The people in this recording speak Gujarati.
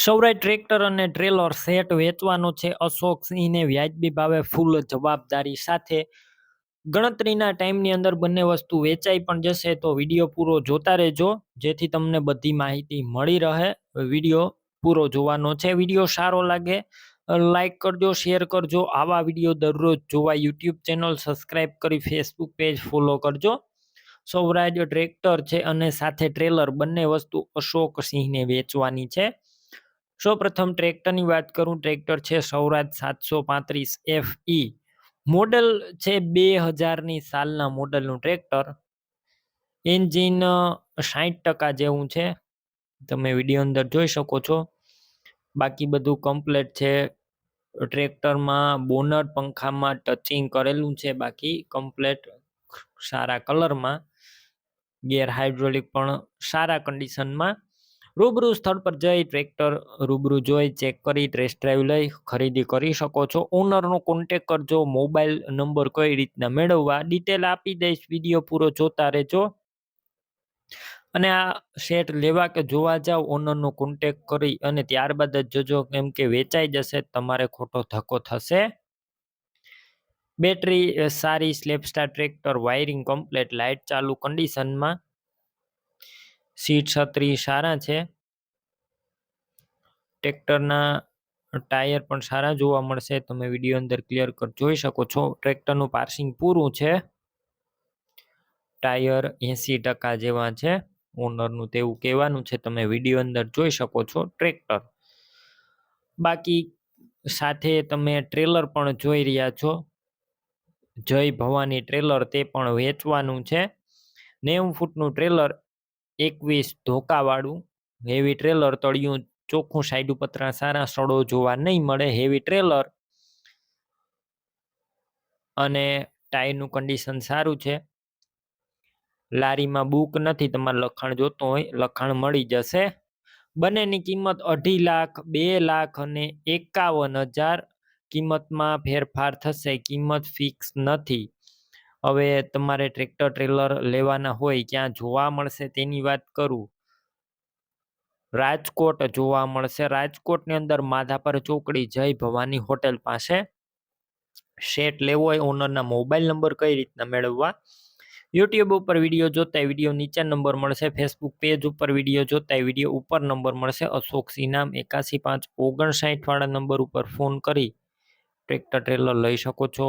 સૌરાય ટ્રેક્ટર અને ટ્રેલર સેટ વેચવાનો છે. અશોક સિંહને વ્યાજબી ભાવે ફૂલ જવાબદારી સાથે ગણતરીના ટાઈમની અંદર બંને વસ્તુ વેચાઈ પણ જશે. તો વીડિયો પૂરો જોતા રહેજો, જેથી તમને બધી માહિતી મળી રહે. વીડિયો પૂરો જોવાનો છે. વીડિયો સારો લાગે, લાઈક કરજો, શેર કરજો. આવા વીડિયો દરરોજ જોવા યુટ્યુબ ચેનલ સબસ્ક્રાઈબ કરી ફેસબુક પેજ ફોલો કરજો. સૌરાજ ટ્રેક્ટર છે અને સાથે ટ્રેલર બંને વસ્તુ અશોક સિંહને વેચવાની છે. સૌપ્રથમ ટ્રેક્ટરની વાત કરું, ટ્રેક્ટર છે સૌરાજ સાતસો પાંત્રીસ એફ ઈ મોડલ છે બે હજારની સાલના મોડલનું ટ્રેક્ટર. એન્જિન સાઠ ટકા જેવું છે. તમે વીડિયો અંદર જોઈ શકો છો. બાકી બધું કમ્પ્લેટ છે. ટ્રેક્ટરમાં બોનર પંખામાં ટચિંગ કરેલું છે. બાકી કમ્પ્લેટ સારા કલરમાં. ગેર હાઇડ્રોલિક પણ સારા કન્ડિશનમાં રૂબરૂ સ્થળ પર જઈ ટ્રેક્ટર રૂબરૂ જોઈ, ચેક કરી ટેસ્ટ ડ્રાઈવ લઈ, ખરીદી કરી શકો છો. ઓનરનો કોન્ટેક કરજો મોબાઈલ નંબર કઈ રીતના મેળવવા ડિટેલ આપી દઈશ વીડિયો પૂરો જોતા રહેજો. અને આ સેટ લેવા કે જોવા જાવ ઓનરનો કોન્ટેક કરી અને ત્યારબાદ જ જોજો કેમ કે વેચાઈ જશે, તમારે ખોટો ધક્કો થશે. બેટરી સારી સ્લેપસ્ટાર ટ્રેક્ટર વાયરિંગ કમ્પ્લેટ લાઇટ ચાલુ કન્ડિશનમાં સીટ છત્રી સારા છે. ટ્રેક્ટરના ટાયર પણ સારા જોવા મળશે. તમે વીડિયો અંદર ક્લિયર કર, જોઈ શકો છો. ટ્રેક્ટરનું પાર્સિંગ પૂરું છે. ટાયર એંસી ટકા જેવા છે. ઓનરનું તેવું કહેવાનું છે. તમે વીડિયો અંદર જોઈ શકો છો ટ્રેક્ટર. બાકી સાથે તમે ટ્રેલર પણ જોઈ રહ્યા છો. જય ભવાની ટ્રેલર તે પણ વેચવાનું છે. નેવું ફૂટનું ટ્રેલર એકવીસ ધોકાવાળું હેવી ટ્રેલર તળિયું, ચોખ્ખું સાઈડ ઉપર સારા સડો જોવા નહીં મળે હેવી ટ્રેલર અને ટાયરનું કન્ડિશન સારું છે. લારીમાં બુક નથી, તમારે લખાણ જોતો હોય, લખાણ મળી જશે. બંનેની કિંમત અઢી લાખ, બે લાખ અને એકાવન હજાર કિંમતમાં ફેરફાર થશે, કિંમત ફિક્સ નથી. હવે તમારે ટ્રેક્ટર ટ્રેલર લેવાના હોય, ક્યાં જોવા મળશે તેની વાત કરું. રાજકોટ જોવા મળશે. રાજકોટની અંદર માધાપર ચોકડી, જય ભવાની હોટેલ પાસે. સેટ લેવો હોય ઓનરના મોબાઈલ નંબર કઈ રીતના મેળવવા? યુટ્યુબ ઉપર વીડિયો જોતા વીડિયો નીચે નંબર મળશે. ફેસબુક પેજ ઉપર વીડિયો જોતા વીડિયો ઉપર નંબર મળશે. અશોક સિનામ એકાસી પાંચ ઓગણસાઠ વાળા નંબર ઉપર ફોન કરી. ટ્રેક્ટર ટ્રેલર લઈ શકો છો.